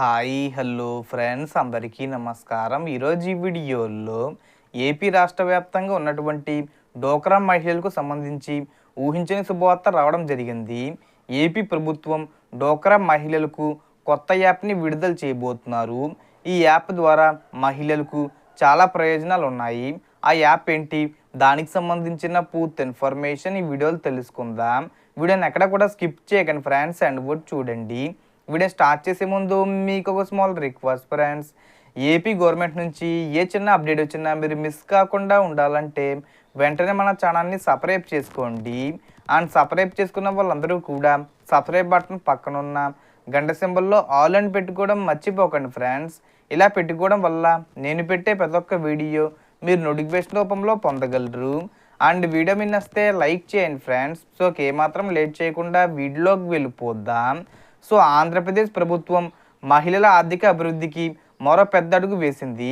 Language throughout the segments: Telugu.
హాయ్ హలో ఫ్రెండ్స్ అందరికీ నమస్కారం. ఈరోజు ఈ వీడియోలో ఏపీ రాష్ట్ర వ్యాప్తంగా ఉన్నటువంటి డోక్రా మహిళలకు సంబంధించి ఊహించని శుభవార్త రావడం జరిగింది. ఏపీ ప్రభుత్వం డోక్రా మహిళలకు కొత్త యాప్ని విడుదల చేయబోతున్నారు. ఈ యాప్ ద్వారా మహిళలకు చాలా ప్రయోజనాలు ఉన్నాయి. ఆ యాప్ ఏంటి? దానికి సంబంధించిన పూర్తి ఇన్ఫర్మేషన్ ఈ వీడియోలో తెలుసుకుందాం. వీడియోని ఎక్కడ కూడా స్కిప్ చేయకండి ఫ్రెండ్స్ అండ్ కూడా చూడండి. వీడియో స్టార్ట్ చేసే ముందు మీకు ఒక small request friends AP government నుంచి ఏ చిన్న అప్డేట్ వచ్చినా మీరు మిస్ కాకుండా ఉండాలంటే వెంటనే మన ఛానల్ని సబ్స్క్రైబ్ చేసుకోండి. అండ్ సబ్స్క్రైబ్ చేసుకున్న వాళ్ళందరూ కూడా సబ్స్క్రైబ్ బటన్ పక్కన ఉన్న గంట సింబల్లో ఆల్ అని పెట్టుకోవడం మర్చిపోకండి ఫ్రెండ్స్ ఇలా పెట్టుకోవడం వల్ల నేను పెట్టే ప్రతి ఒక్క వీడియో మీరు నోటిఫికేషన్ రూపంలో పొందగలరు. అండ్ వీడియో మీద వస్తే లైక్ చేయండి ఫ్రెండ్స్ సో ఏమాత్రం లేట్ చేయకుండా వీడియోలోకి వెళ్ళిపోద్దాం సో ఆంధ్రప్రదేశ్ ప్రభుత్వం మహిళల ఆర్థిక అభివృద్ధికి మరో పెద్ద అడుగు వేసింది.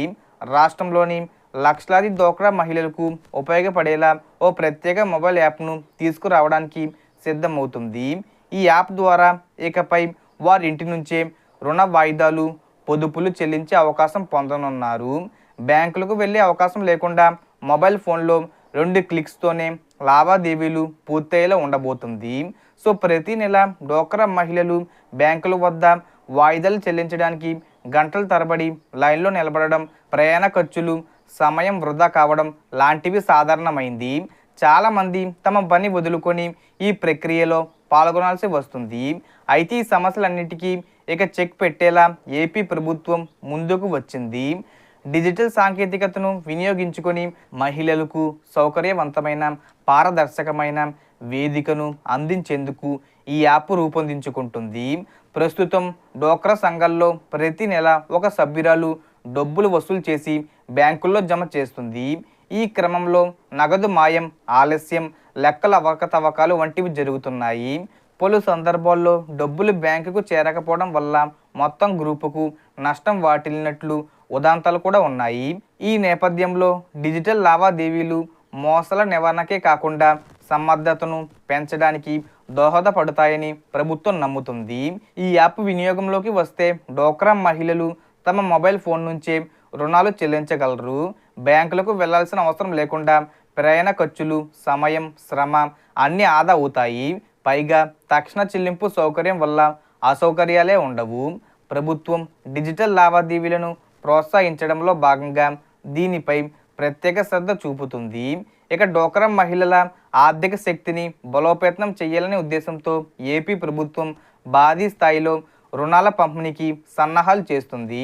రాష్ట్రంలోని లక్షలాది డోక్రా మహిళలకు ఉపయోగపడేలా ఓ ప్రత్యేక మొబైల్ యాప్ను తీసుకురావడానికి సిద్ధమవుతుంది. ఈ యాప్ ద్వారా ఇకపై వారి ఇంటి నుంచే రుణ వాయిదాలు పొదుపులు చెల్లించే అవకాశం పొందనున్నారు. బ్యాంకులకు వెళ్ళే అవకాశం లేకుండా మొబైల్ ఫోన్లో రెండు క్లిక్స్తోనే లావాదేవీలు పూర్తయ్యేలా ఉండబోతుంది. సో ప్రతి నెల డోక్రా మహిళలు బ్యాంకుల వద్ద వాయిదాలు చెల్లించడానికి గంటల తరబడి లైన్లో నిలబడడం ప్రయాణ ఖర్చులు సమయం వృధా కావడం లాంటివి సాధారణమైంది. చాలామంది తమ పని వదులుకొని ఈ ప్రక్రియలో పాల్గొనాల్సి వస్తుంది. అయితే ఈ సమస్యలన్నిటికీ ఇక చెక్ పెట్టేలా ఏపీ ప్రభుత్వం ముందుకు వచ్చింది. డిజిటల్ సాంకేతికతను వినియోగించుకొని మహిళలకు సౌకర్యవంతమైన పారదర్శకమైన వేదికను అందించేందుకు ఈ యాప్ రూపొందించుకుంటుంది. ప్రస్తుతం డోక్రా సంఘాల్లో ప్రతి నెల ఒక సభ్యురాలు డబ్బులు వసూలు చేసి బ్యాంకుల్లో జమ చేస్తుంది. ఈ క్రమంలో నగదు మాయం ఆలస్యం లెక్కల అవకతవకాలు వంటివి జరుగుతున్నాయి. పలు సందర్భాల్లో డబ్బులు బ్యాంకుకు చేరకపోవడం వల్ల మొత్తం గ్రూపుకు నష్టం వాటిల్లినట్లు ఉదాంతాలు కూడా ఉన్నాయి. ఈ నేపథ్యంలో డిజిటల్ లావాదేవీలు మోసాల నివారణకే కాకుండా సమర్థతను పెంచడానికి దోహదపడతాయని ప్రభుత్వం నమ్ముతుంది. ఈ యాప్ వినియోగంలోకి వస్తే డోక్రా మహిళలు తమ మొబైల్ ఫోన్ నుంచే రుణాలు చెల్లించగలరు. బ్యాంకులకు వెళ్ళాల్సిన అవసరం లేకుండా ప్రయాణ ఖర్చులు సమయం శ్రమ అన్నీ ఆదా అవుతాయి. పైగా తక్షణ చెల్లింపు సౌకర్యం వల్ల అసౌకర్యాలే ఉండవు. ప్రభుత్వం డిజిటల్ లావాదేవీలను ప్రోత్సహించడంలో భాగంగా దీనిపై ప్రత్యేక శ్రద్ధ చూపుతుంది. ఇక డోక్రా మహిళల ఆర్థిక శక్తిని బలోపేతం చేయాలనే ఉద్దేశంతో ఏపీ ప్రభుత్వం భారీ స్థాయిలో రుణాల పంపిణీకి సన్నాహాలు చేస్తుంది.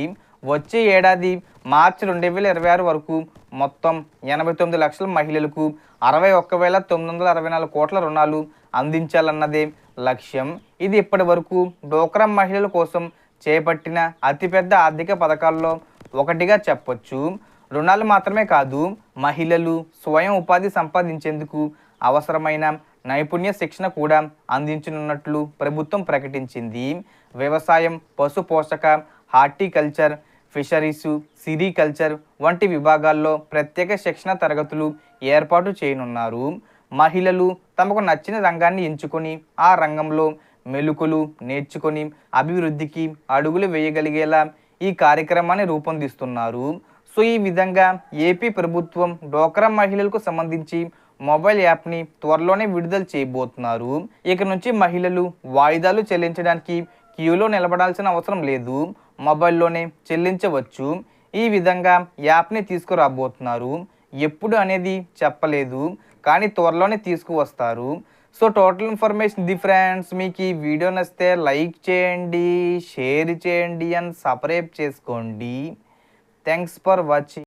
వచ్చే ఏడాది మార్చి రెండు వేల ఇరవై ఆరు వరకు మొత్తం ఎనభై తొమ్మిది లక్షల మహిళలకు అరవై ఒక్క వేల తొమ్మిది వందల అరవై నాలుగు కోట్ల రుణాలు అందించాలన్నదే లక్ష్యం. ఇది ఇప్పటి వరకు డోక్రా మహిళల కోసం చేపట్టిన అతిపెద్ద ఆర్థిక పథకాల్లో ఒకటిగా చెప్పొచ్చు. రుణాలు మాత్రమే కాదు మహిళలు స్వయం ఉపాధి సంపాదించేందుకు అవసరమైన నైపుణ్య శిక్షణ కూడా అందించనున్నట్లు ప్రభుత్వం ప్రకటించింది. వ్యవసాయం పశు పోషక హార్టికల్చర్ ఫిషరీసు సిరికల్చర్ వంటి విభాగాల్లో ప్రత్యేక శిక్షణ తరగతులు ఏర్పాటు చేయనున్నారు. మహిళలు తమకు నచ్చిన రంగాన్ని ఎంచుకొని ఆ రంగంలో మెలుకులు నేర్చుకొని అభివృద్ధికి అడుగులు వేయగలిగేలా ఈ కార్యక్రమాన్ని రూపొందిస్తున్నారు. సో ఈ విధంగా ఏపీ ప్రభుత్వం డోక్రా మహిళలకు సంబంధించి మొబైల్ యాప్ని త్వరలోనే విడుదల చేయబోతున్నారు. ఇక నుంచి మహిళలు వాయిదాలు చెల్లించడానికి క్యూలో నిలబడాల్సిన అవసరం లేదు. మొబైల్లోనే చెల్లించవచ్చు. ఈ విధంగా యాప్ని తీసుకురాబోతున్నారు. ఎప్పుడు అనేది చెప్పలేదు. కానీ త్వరలోనే తీసుకువస్తారు. So total information the friends మీకు ఈ వీడియో నచ్చితే లైక్ చేయండి షేర్ చేయండి అండ్ సపరేట్ చేసుకోండి. Thanks for watching.